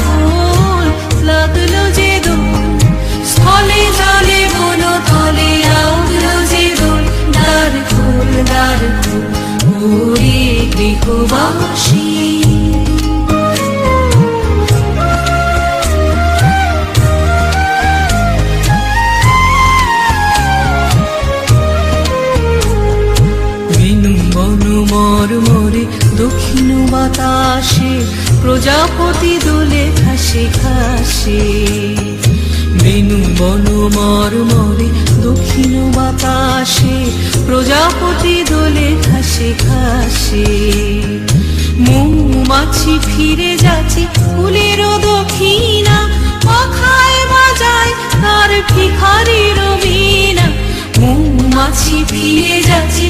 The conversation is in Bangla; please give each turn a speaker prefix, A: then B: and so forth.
A: খোল লাগল যে দোল। স্থলে জলে বন তলে লাগল যে দোল। দ্বার খোল দ্বার খোল ওরে গৃহবাসী। দক্ষিণ বাতাসে প্রজাপতি দোলে খাসে খাসে বেনু বনু মর মরে দক্ষিণ বাতাসে। প্রজাপতি দোলে খাসে খাসে মৌমাছি ফিরে যাচ্ছে ফুলের দক্ষিণা। পাখায় বাজায় তার ভিখারির বীণা মৌমাছি ফিরে যাচ্ছে